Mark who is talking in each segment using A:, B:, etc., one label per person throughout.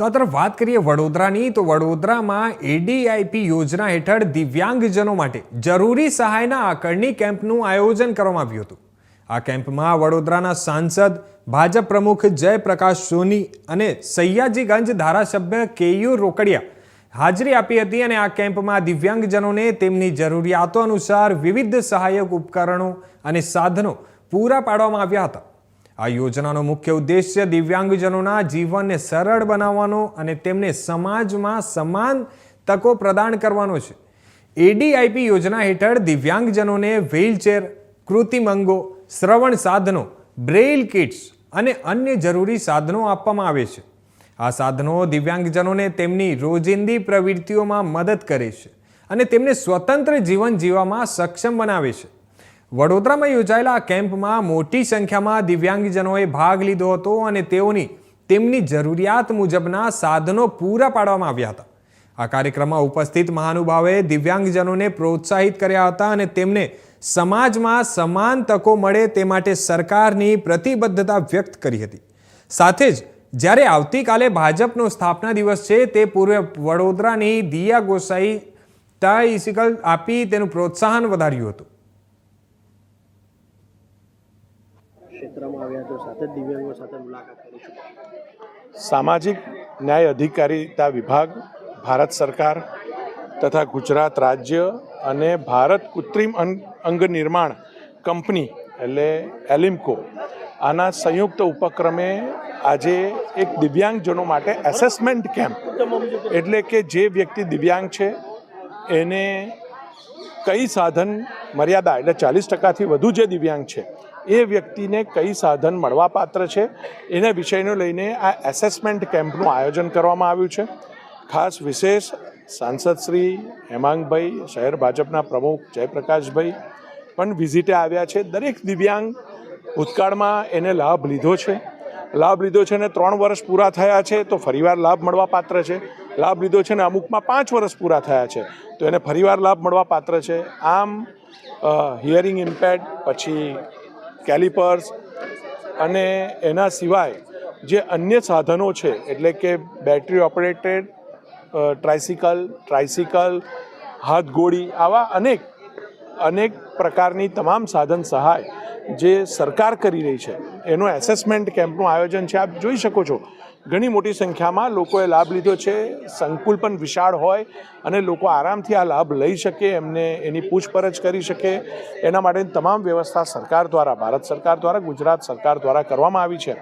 A: તો આ તરફ વાત કરીએ વડોદરાની, તો વડોદરામાં એડીઆઈપી યોજના હેઠળ દિવ્યાંગજનો માટે જરૂરી સહાયના આકરણી કેમ્પનું આયોજન કરવામાં આવ્યું હતું. આ કેમ્પમાં વડોદરાના સાંસદ, ભાજપ પ્રમુખ જયપ્રકાશ સોની અને સૈયાજીગંજ ધારાસભ્ય કેયુ રોકડિયા હાજરી આપી હતી અને આ કેમ્પમાં દિવ્યાંગજનોને તેમની જરૂરિયાતો અનુસાર વિવિધ સહાયક ઉપકરણો અને સાધનો પૂરા પાડવામાં આવ્યા હતા. આ યોજનાનો મુખ્ય ઉદ્દેશ્ય દિવ્યાંગજનોના જીવનને સરળ બનાવવાનો અને તેમને સમાજમાં સમાન તકો પ્રદાન કરવાનો છે. એડીઆઈપી યોજના હેઠળ દિવ્યાંગજનોને વ્હીલચેર, કૃત્રિમ અંગો, શ્રવણ સાધનો, બ્રેઇલ કિટ્સ અને અન્ય જરૂરી સાધનો આપવામાં આવે છે. આ સાધનો દિવ્યાંગજનોને તેમની રોજિંદી પ્રવૃત્તિઓમાં મદદ કરે છે અને તેમને સ્વતંત્ર જીવન જીવવામાં સક્ષમ બનાવે છે. વડોદરામાં યોજાયેલા આ કેમ્પમાં મોટી સંખ્યામાં દિવ્યાંગજનોએ ભાગ લીધો હતો અને તેઓની તેમની જરૂરિયાત મુજબના સાધનો પૂરા પાડવામાં આવ્યા હતા. આ કાર્યક્રમમાં ઉપસ્થિત મહાનુભાવે દિવ્યાંગજનોને પ્રોત્સાહિત કર્યા હતા અને તેમને સમાજમાં સમાન તકો મળે તે માટે સરકારની પ્રતિબદ્ધતા વ્યક્ત કરી હતી. સાથે જ જ્યારે આવતીકાલે ભાજપનો સ્થાપના દિવસ છે તે પૂર્વે વડોદરાની દિયા ગોસાઈ ટાઇસિકલ આપી તેનું પ્રોત્સાહન વધાર્યું હતું.
B: ક્ષેત્રમાં આવ્યા તો સાથે દિવ્યાંગો સાથે મુલાકાત કરીશું
C: સામાજિક ન્યાય અધિકારીતા વિભાગ, ભારત સરકાર તથા ગુજરાત રાજ્ય અને ભારત કૃત્રિમ અંગ નિર્માણ કંપની એટલે એલિમ્કો આના સંયુક્ત ઉપક્રમે આજે એક દિવ્યાંગજનો માટે એસેસમેન્ટ કેમ્પ એટલે કે જે વ્યક્તિ દિવ્યાંગ છે, એને કઈ સાધન મર્યાદા, એટલે ચાલીસ ટકાથી વધુ જે દિવ્યાંગ છે એ વ્યક્તિને કઈ સાધન મળવાપાત્ર છે? એના વિષયને લઈને આ એસેસમેન્ટ કેમ્પનું આયોજન કરવામાં આવ્યું છે. ખાસ વિશેષ સાંસદ શ્રી હેમાંગભાઈ, શહેર ભાજપના પ્રમુખ જયપ્રકાશભાઈ પણ વિઝિટે આવ્યા છે. દરેક દિવ્યાંગ ભૂતકાળમાં એને લાભ લીધો છે. લાભ લીધો છે ને ત્રણ વર્ષ પૂરા થયા છે તો ફરીવાર લાભ મળવા પાત્ર છે. લાભ લીધો છે ને અમુકમાં પાંચ વર્ષ પૂરા થયા છે તો એને ફરીવાર લાભ મળવા પાત્ર છે. આમ હિયરિંગ ઇમ્પેર્ડ પછી કેલિપર્સ અને એના સિવાય જે અન્ય સાધનો છે, એટલે કે બેટરી ઓપરેટેડ ટ્રાઇસિકલ ટ્રાઇસિકલ હાથગોળી આવા અનેક અનેક પ્રકારની તમામ સાધન સહાય જે સરકાર કરી રહી છે. એનું એસેસમેન્ટ કેમ્પનું આયોજન છે. આપ જોઈ શકો છો ઘણી મોટી સંખ્યામાં લોકોએ લાભ લીધો છે. સંકુલ પણ વિશાળ હોય અને લોકો આરામથી આ લાભ લઈ શકે, એમને એની પૂછપરછ કરી શકે. એના માટેની તમામ વ્યવસ્થા સરકાર દ્વારા, ભારત સરકાર દ્વારા, ગુજરાત સરકાર દ્વારા કરવામાં આવી છે.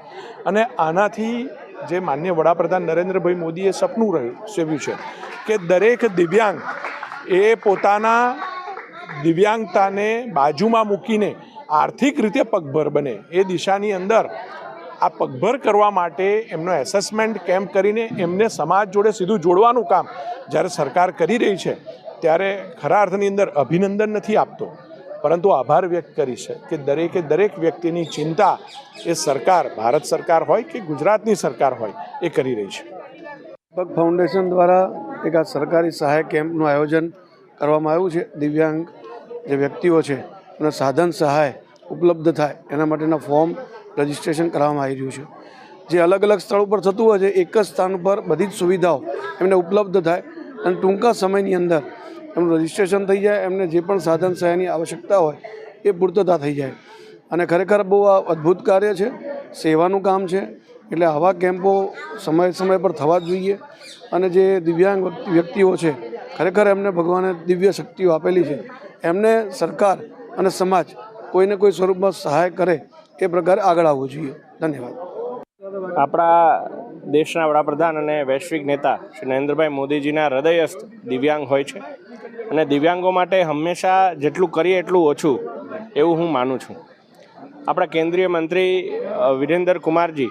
C: અને આનાથી જે માન્ય વડાપ્રધાન નરેન્દ્રભાઈ મોદીએ સપનું રહ્યું, સેવ્યું છે કે દરેક દિવ્યાંગ એ પોતાના દિવ્યાંગતાને બાજુમાં મૂકીને આર્થિક રીતે પગભર બને. એ દિશાની અંદર આ પગભર કરવા માટે એમનો એસેસમેન્ટ કેમ્પ કરીને એમને સમાજ જોડે સીધું જોડવાનું કામ જ્યારે સરકાર કરી રહી છે, ત્યારે ખરા અર્થની અંદર અભિનંદન નથી આપતો. પરંતુ આભાર વ્યક્ત કરી છે કે દરેકે દરેક વ્યક્તિની ચિંતા એ સરકાર, ભારત સરકાર હોય કે ગુજરાતની સરકાર હોય, એ કરી રહી છે.
B: પગ ફાઉન્ડેશન દ્વારા એક આ સરકારી સહાય કેમ્પનું આયોજન કરવામાં આવ્યું છે. દિવ્યાંગ જે વ્યક્તિઓ છે એના સાધન સહાય ઉપલબ્ધ થાય એના માટેના ફોર્મ રજિસ્ટ્રેશન કરાવવામાં આવી રહ્યું છે. જે અલગ અલગ સ્થળ ઉપર થતું હોય છે, એક જ સ્થાન પર બધી જ સુવિધાઓ એમને ઉપલબ્ધ થાય અને ટૂંકા સમયની અંદર એમનું રજિસ્ટ્રેશન થઈ જાય, એમને જે પણ સાધન સહાયની આવશ્યકતા હોય એ પૂર્તતા થઈ જાય. અને ખરેખર બહુ આ અદ્ભુત કાર્ય છે. સેવાનું કામ છે. એટલે આવા કેમ્પો સમય સમય પર થવા જ જોઈએ. અને જે દિવ્યાંગ વ્યક્તિઓ છે, ખરેખર એમને ભગવાને દિવ્ય શક્તિઓ આપેલી છે. એમને સરકાર અને સમાજ કોઈને કોઈ સ્વરૂપમાં સહાય કરે એ પ્રકારે આગળ આવવું જોઈએ. ધન્યવાદ.
D: આપણા દેશના વડાપ્રધાન અને વૈશ્વિક નેતા શ્રી નરેન્દ્રભાઈ મોદીજીના હૃદયસ્થ દિવ્યાંગ હોય છે. અને દિવ્યાંગો માટે હંમેશા જેટલું કરીએ એટલું ઓછું, એવું હું માનું છું. આપણા કેન્દ્રીય મંત્રી વિરેન્દ્ર કુમારજી,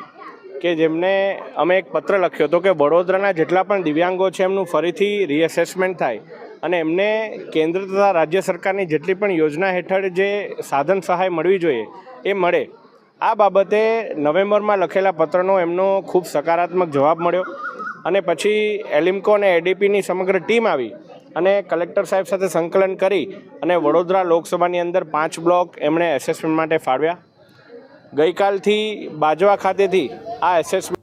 D: કે જેમને અમે એક પત્ર લખ્યો હતો કે વડોદરાના જેટલા પણ દિવ્યાંગો છે એમનું ફરીથી રીએસેસમેન્ટ થાય. અને એમને કેન્દ્ર તથા રાજ્ય સરકારની જેટલી પણ યોજના હેઠળ જે સાધન સહાય મળવી જોઈએ, એ મળે. આ બાબતે નવેમ્બરમાં લખેલા પત્રનો એમનો ખૂબ સકારાત્મક જવાબ મળ્યો અને પછી એલિમ્કો અને એડીપીની સમગ્ર ટીમ આવી અને કલેક્ટર સાહેબ સાથે સંકલન કરી અને વડોદરા લોકસભાની અંદર પાંચ બ્લોક એમણે એસેસમેન્ટ માટે ફાળવ્યા. ગઈકાલથી બાજવા ખાતેથી આ એસેસમેન્ટ